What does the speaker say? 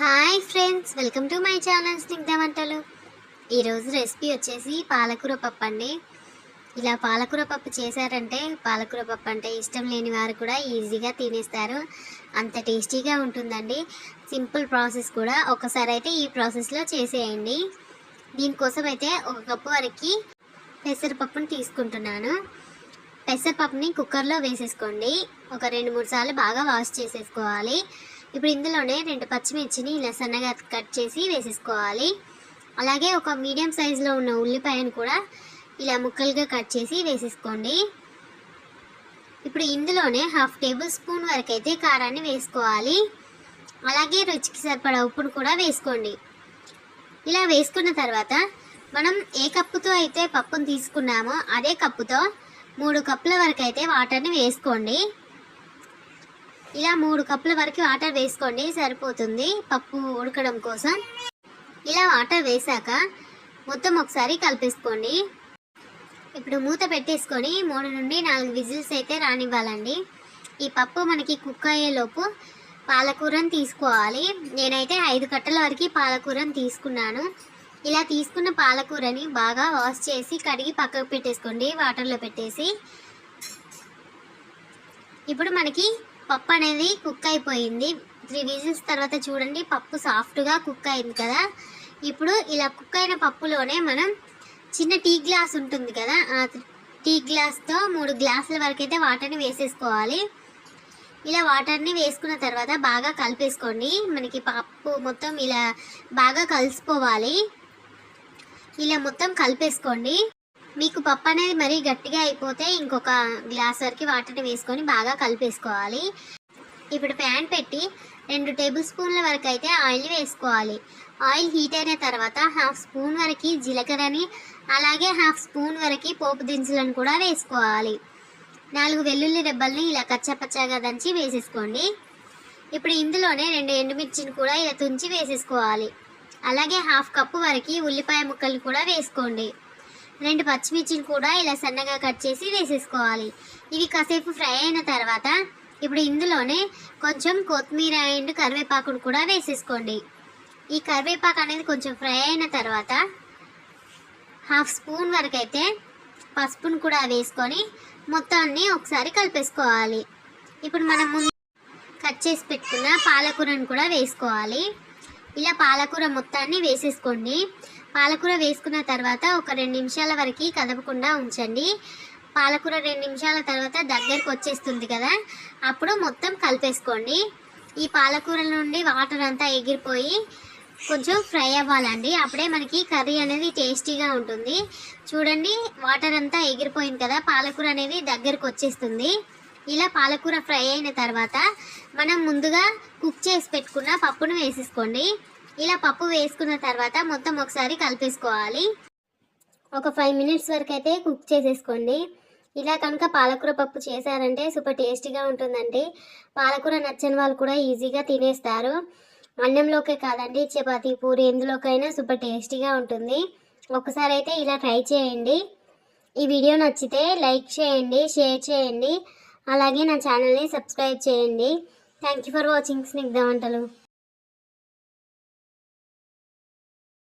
Hi friends welcome to my channel Snigdha వంటలు ఈరోజు recipe వచ్చేసి పాలకూర పప్పు అండి. ఇలా పాలకూర పప్పు చేశారంటే పాలకూర పప్పు అంటే ఇష్టం లేని వారు కూడా ఈజీగా తినేస్తారు. అంత టేస్టీగా ఉంటుందండి. సింపుల్ ప్రాసెస్ కూడా ఒకసారి అయితే ఈ ప్రాసెస్లో చేసేయండి. దీనికోసం అయితే ఒక కప్పు వరకు పెసరపప్పుని తీసుకుంటున్నాను. పెసరపప్పుని కుక్కర్లో వేసేసుకోండి. ఒక రెండు మూడు సార్లు బాగా వాష్ చేసేసుకోవాలి. ఇప్పుడు ఇందులోనే రెండు పచ్చిమిర్చిని ఇలా సన్నగా కట్ చేసి వేసేసుకోవాలి. అలాగే ఒక మీడియం సైజులో ఉన్న ఉల్లిపాయను కూడా ఇలా ముక్కలుగా కట్ చేసి వేసేసుకోండి. ఇప్పుడు ఇందులోనే హాఫ్ టేబుల్ స్పూన్ వరకు అయితే కారాన్ని వేసుకోవాలి. అలాగే రుచికి సరిపడా ఉప్పును కూడా వేసుకోండి. ఇలా వేసుకున్న తర్వాత మనం ఏ కప్పుతో అయితే పప్పును తీసుకున్నామో అదే కప్పుతో మూడు కప్పుల వరకు అయితే వాటర్ని వేసుకోండి. ఇలా మూడు కప్పుల వరకు వాటర్ వేసుకోండి సరిపోతుంది. పప్పు ఉడకడం కోసం. ఇలా వాటర్ వేసాక మొత్తం ఒకసారి కలిపేసుకోండి. ఇప్పుడు మూత పెట్టేసుకొని మూడు నుండి నాలుగు విజిల్స్ అయితే రానివ్వాలండి. ఈ పప్పు మనకి కుక్ అయ్యేలోపు పాలకూరని తీసుకోవాలి. నేనైతే ఐదు కట్టల వరకు పాలకూరని తీసుకున్నాను. ఇలా తీసుకున్న పాలకూరని బాగా వాష్ చేసి కడిగి పక్కకు పెట్టేసుకోండి వాటర్లో పెట్టేసి. ఇప్పుడు మనకి పప్పు అనేది కుక్ అయిపోయింది. త్రీ విజిల్స్ తర్వాత చూడండి పప్పు సాఫ్ట్గా కుక్ అయింది కదా. ఇప్పుడు ఇలా కుక్ అయిన పప్పులోనే మనం చిన్న టీ గ్లాస్ ఉంటుంది కదా ఆ టీ గ్లాస్తో మూడు గ్లాసుల వరకు అయితే వాటర్ని వేసేసుకోవాలి. ఇలా వాటర్ని వేసుకున్న తర్వాత బాగా కలిపేసుకోండి. మనకి పప్పు మొత్తం ఇలా బాగా కలిసిపోవాలి. ఇలా మొత్తం కలిపేసుకోండి. మీకు పప్పు అనేది మరీ గట్టిగా అయిపోతే ఇంకొక గ్లాస్ వరకు వాటర్ని వేసుకొని బాగా కలిపేసుకోవాలి. ఇప్పుడు ప్యాన్ పెట్టి రెండు టేబుల్ స్పూన్ల వరకు అయితే ఆయిల్ వేసుకోవాలి. ఆయిల్ హీట్ అయిన తర్వాత హాఫ్ స్పూన్ వరకు జీలకర్రని అలాగే హాఫ్ స్పూన్ వరకు పోపు దినుసులను కూడా వేసుకోవాలి. నాలుగు వెల్లుల్లి రెబ్బల్ని ఇలా కచ్చపచ్చగా దంచి వేసేసుకోండి. ఇప్పుడు ఇందులోనే రెండు ఎండుమిర్చిని కూడా ఇలా తుంచి వేసేసుకోవాలి. అలాగే హాఫ్ కప్పు వరకు ఉల్లిపాయ ముక్కలు కూడా వేసుకోండి. రెండు పచ్చిమిర్చిని కూడా ఇలా సన్నగా కట్ చేసి వేసేసుకోవాలి. ఇవి కాసేపు ఫ్రై అయిన తర్వాత ఇప్పుడు ఇందులోనే కొంచెం కొత్తిమీర అండ్ కరివేపాకును కూడా వేసేసుకోండి. ఈ కరివేపాకు అనేది కొంచెం ఫ్రై అయిన తర్వాత హాఫ్ స్పూన్ వరకు అయితే పసుపును కూడా వేసుకొని మొత్తాన్ని ఒకసారి కలిపేసుకోవాలి. ఇప్పుడు మనం ముందు కట్ చేసి పెట్టుకున్న పాలకూరను కూడా వేసుకోవాలి. ఇలా పాలకూర మొత్తాన్ని వేసేసుకోండి. పాలకూర వేసుకున్న తర్వాత ఒక రెండు నిమిషాల వరకు కదపకుండా ఉంచండి. పాలకూర రెండు నిమిషాల తర్వాత దగ్గరకు వచ్చేస్తుంది కదా అప్పుడు మొత్తం కలిపేసుకోండి. ఈ పాలకూర నుండి వాటర్ అంతా ఎగిరిపోయి కొంచెం ఫ్రై అవ్వాలండి. అప్పుడే మనకి కర్రీ అనేది టేస్టీగా ఉంటుంది. చూడండి వాటర్ అంతా ఎగిరిపోయింది కదా పాలకూర అనేది దగ్గరకు వచ్చేస్తుంది. ఇలా పాలకూర ఫ్రై అయిన తర్వాత మనం ముందుగా కుక్ చేసి పెట్టుకున్న పప్పును వేసేసుకోండి. ఇలా పప్పు వేసుకున్న తర్వాత మొత్తం ఒకసారి కలిపేసుకోవాలి. ఒక ఫైవ్ మినిట్స్ వరకు అయితే కుక్ చేసేసుకోండి. ఇలా కనుక పాలకూర పప్పు చేశారంటే సూపర్ టేస్టీగా ఉంటుందండి. పాలకూర నచ్చని వాళ్ళు కూడా ఈజీగా తినేస్తారు. అన్నంలోకే కాదండి చపాతీ పూరి ఎందులోకైనా సూపర్ టేస్టీగా ఉంటుంది. ఒకసారి అయితే ఇలా ట్రై చేయండి. ఈ వీడియో నచ్చితే లైక్ చేయండి షేర్ చేయండి. అలాగే నా ఛానల్ని సబ్స్క్రైబ్ చేయండి. Thank you for watching Snigdha వంటలు